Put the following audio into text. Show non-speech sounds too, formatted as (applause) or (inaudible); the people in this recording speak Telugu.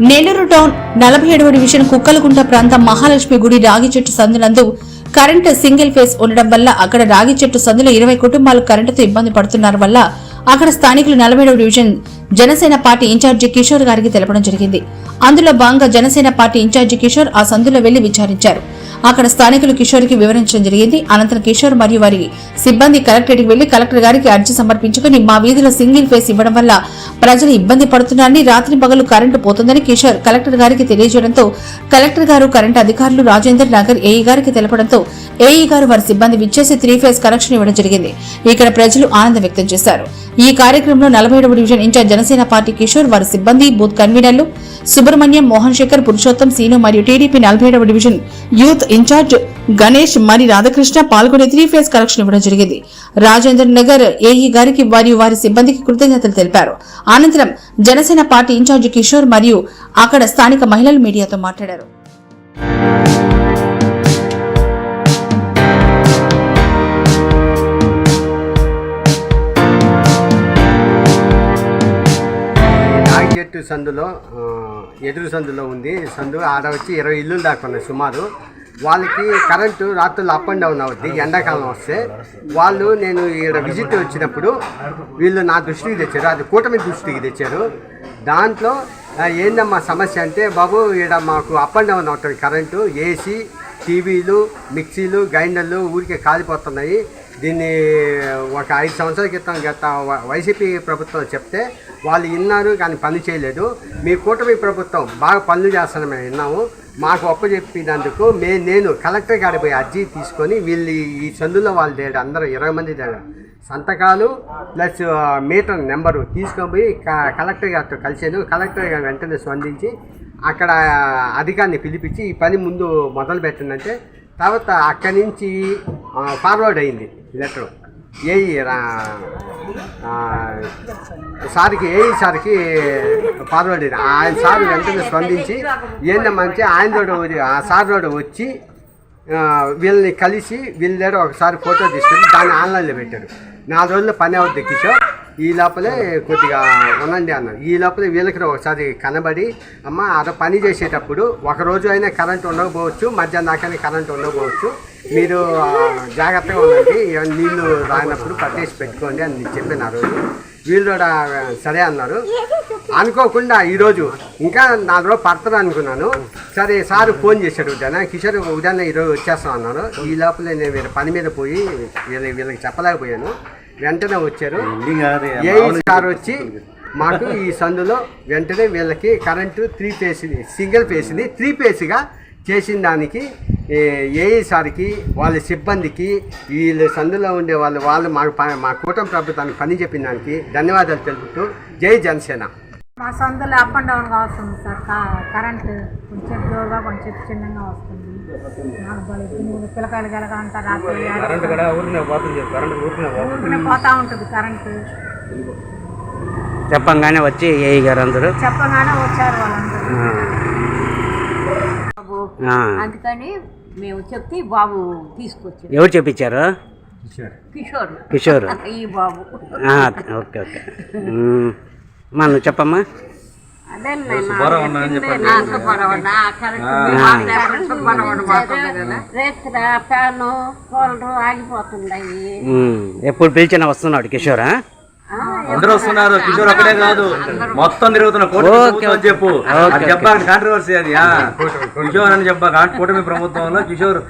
నెల్లూరు టౌన్ నలభై ఏడవ డివిజన్ కుక్కలగుంట ప్రాంతం మహాలక్ష్మి గుడి రాగి చెట్టు సందునందు కరెంటు సింగిల్ ఫేస్ ఉండడం వల్ల అక్కడ రాగి చెట్టు సందులో ఇరవై కుటుంబాలు కరెంటుతో ఇబ్బంది పడుతున్నారు వల్ల అక్కడ స్థానికులు నలభైడవ division Janasena party incharge Kishore గారికి తెలపడం జరిగింది. అందులో భాగంగా జనసేన పార్టీ ఇన్ఛార్జి కిషోర్ ఆ సందులో వెళ్ళి విచారించారు. అక్కడ స్థానికులు కిషోర్కి వివరించడం జరిగింది. అనంతరం కిషోర్ మరియు వారి సిబ్బంది కలెక్టర్కి వెళ్ళి కలెక్టర్ గారికి అర్జీ సమర్పించుకుని మా వీధిలో సింగిల్ ఫేస్ ఇవ్వడం వల్ల ప్రజలు ఇబ్బంది పడుతున్నారని రాత్రి పగలు కరెంటు పోతుందని కిషోర్ కలెక్టర్ గారికి తెలియజేయడంతో కలెక్టర్ గారు కరెంటు అధికారులు రాజేందర్ నగర్ ఏఈ గారికి తెలపడంతో ఏఈ గారు వారి సిబ్బంది విచ్చేసి త్రీ ఫేజ్ కనెక్షన్ ఇవ్వడం జరిగింది. ఇక్కడ ప్రజలు ఆనందం వ్యక్తం చేశారు. ఈ కార్యక్రమంలో నలభై division incharge Janasena party Kishore వారి సిబ్బంది బూత్ కన్వీనర్లు సుబ్రహ్మణ్యం మోహన్ శేఖర్ పురుషోత్తం సీను మరియు టీడీపీ నలభై డివిజన్ యూత్ ఇన్ఛార్జ్ గణేష్ మరి రాధాకృష్ణ పాల్గొని త్రీ ఫేజ్ కలెక్షన్ ఇవ్వడం జరిగింది. రాజేంద్ర నగర్ ఏఈ గారికి మరియు వారి సిబ్బందికి కృతజ్ఞతలు తెలిపారు. అనంతరం జనసేన పార్టీ ఇన్ఛార్జ్ కిషోర్ మరియు అక్కడ స్థానిక మహిళలు మీడియాతో మాట్లాడారు. ప్రాజెక్టు సందులో ఎదురు సందులో ఉంది. సందు ఆడ వచ్చి ఇరవై ఇల్లులు దాకా ఉన్నాయి సుమారు. వాళ్ళకి కరెంటు రాత్రులు అప్ అండ్ డౌన్ అవుద్ది ఎండాకాలం వస్తే. వాళ్ళు నేను ఇక్కడ విజిట్ వచ్చినప్పుడు వీళ్ళు నా దృష్టికి తెచ్చారు. అది కూటమి దృష్టికి తెచ్చారు. దాంట్లో ఏందమ్మా సమస్య అంటే బాబు ఇక్కడ మాకు అప్ అండ్ డౌన్ అవుతుంది కరెంటు ఏసీ టీవీలు మిక్సీలు గ్రైండర్లు ఊరికే కాలిపోతున్నాయి. దీన్ని ఒక ఐదు సంవత్సరాల క్రితం గత వ- వైసీపీ ప్రభుత్వం చెప్తే వాళ్ళు విన్నారు కానీ పని చేయలేదు. మీ కూటమి ప్రభుత్వం బాగా పనులు చేస్తాను మేము విన్నాము. మాకు ఒప్పచెప్పినందుకు మే నేను కలెక్టర్ గారి పోయి అర్జీ తీసుకొని వీళ్ళు ఈ- చందులో వాళ్ళు తేడా అందరూ ఇరవై మంది తేడా. సంతకాలు ప్లస్ మీటర్ నెంబరు తీసుకొని పోయి క- కలెక్టర్ గారితో కలిసాను కలెక్టర్ గారు వెంటనే స్పందించి అక్కడ అధికారిని పిలిపించి ఈ పని ముందు మొదలు పెట్టిందంటే తర్వాత అక్కడి నుంచి ఫార్వర్డ్ అయింది లెటర్ ఏఈ సార్కి ఏఈ సార్కి ఫార్వర్డ్ అయింది. ఆయన సార్ వెంటనే స్పందించి ఏందమ్మంటే ఆయన తోడు ఆ సార్ తోడు వచ్చి వీళ్ళని కలిసి వీళ్ళ దగ్గర ఒకసారి ఫోటో తీసుకొని దాన్ని ఆన్లైన్లో పెట్టారు. నాలుగు రోజుల్లో పని అవుతుంది కిషోర్. ఈ లోపలే కొద్దిగా ఉండండి అన్నారు ఈ లోపలే వీళ్ళకి ఒకసారి కనబడి అమ్మ అక్కడ పని చేసేటప్పుడు ఒక రోజు అయినా కరెంట్ ఉండకపోవచ్చు మధ్యాహ్నం దాకానే కరెంట్ ఉండకపోవచ్చు. మీరు జాగ్రత్తగా ఉండండి. నీళ్ళు రానప్పుడు పట్టేసి పెట్టుకోండి అని చెప్పాను ఆ రోజు. వీళ్ళు కూడా సరే అన్నారు. అనుకోకుండా ఈరోజు ఇంకా నా రోజు పడతారు అనుకున్నాను. సరే సార్ ఫోన్ చేశాడు ఉదయాన కిషోర్ ఉదయాన్నే ఈరోజు వచ్చేస్తాం అన్నారు ఈ లోపల నేను వీళ్ళ పని మీద పోయి వీళ్ళకి వీళ్ళకి చెప్పలేకపోయాను. వెంటనే వచ్చారు. ఏ సార్ వచ్చి మాకు ఈ సందులో వెంటనే వీళ్ళకి కరెంటు త్రీ ఫేస్ సింగిల్ ఫేస్ని త్రీ ఫేస్గా చేసిన దానికి ఏఈ సార్కి వాళ్ళ సిబ్బందికి వీళ్ళ సందులో ఉండే వాళ్ళు వాళ్ళు ప- మా కూటమి ప్రభుత్వానికి పని చెప్పిన దానికి ధన్యవాదాలు తెలుపుతూ జై జనసేన. మా సందులో అప్ అండ్ డౌన్గా వస్తుంది సార్. కా- కరెంటు కొంచెం జోరుగా కొంచెం చిన్నగా వస్తుంది. నాకు. పిల్లకాయలు గెలగా పోతుంది ఊరికనే పోతా ఉంటుంది కరెంటు చెప్పంగానే వచ్చి ఏఈ గారు అందరూ. చెప్పగానే వచ్చారు వాళ్ళందరూ. అందుకని మేము చెప్తే బాబు తీసుకొచ్చాడు ఎవరు చెప్పించారు కిషోర్. కిషోర్. (laughs) ఈ బాబు. ఆ, ఓకే ఓకే. (laughs) మా నువ్వు చెప్పమ్మా. ఎప్పుడు పిలిచినా వస్తున్నాడు కిషోరా? అందరూ వస్తున్నారు. కిషోర్ ఒక్కడే కాదు. మొత్తం తిరుగుతున్న కూటమి అని చెప్పు. అది చెప్పా కాంట్రవర్సీ అది ఆ. కిషోర్ అని చెప్పా. కూటమి ప్రభుత్వంలో కిషోర్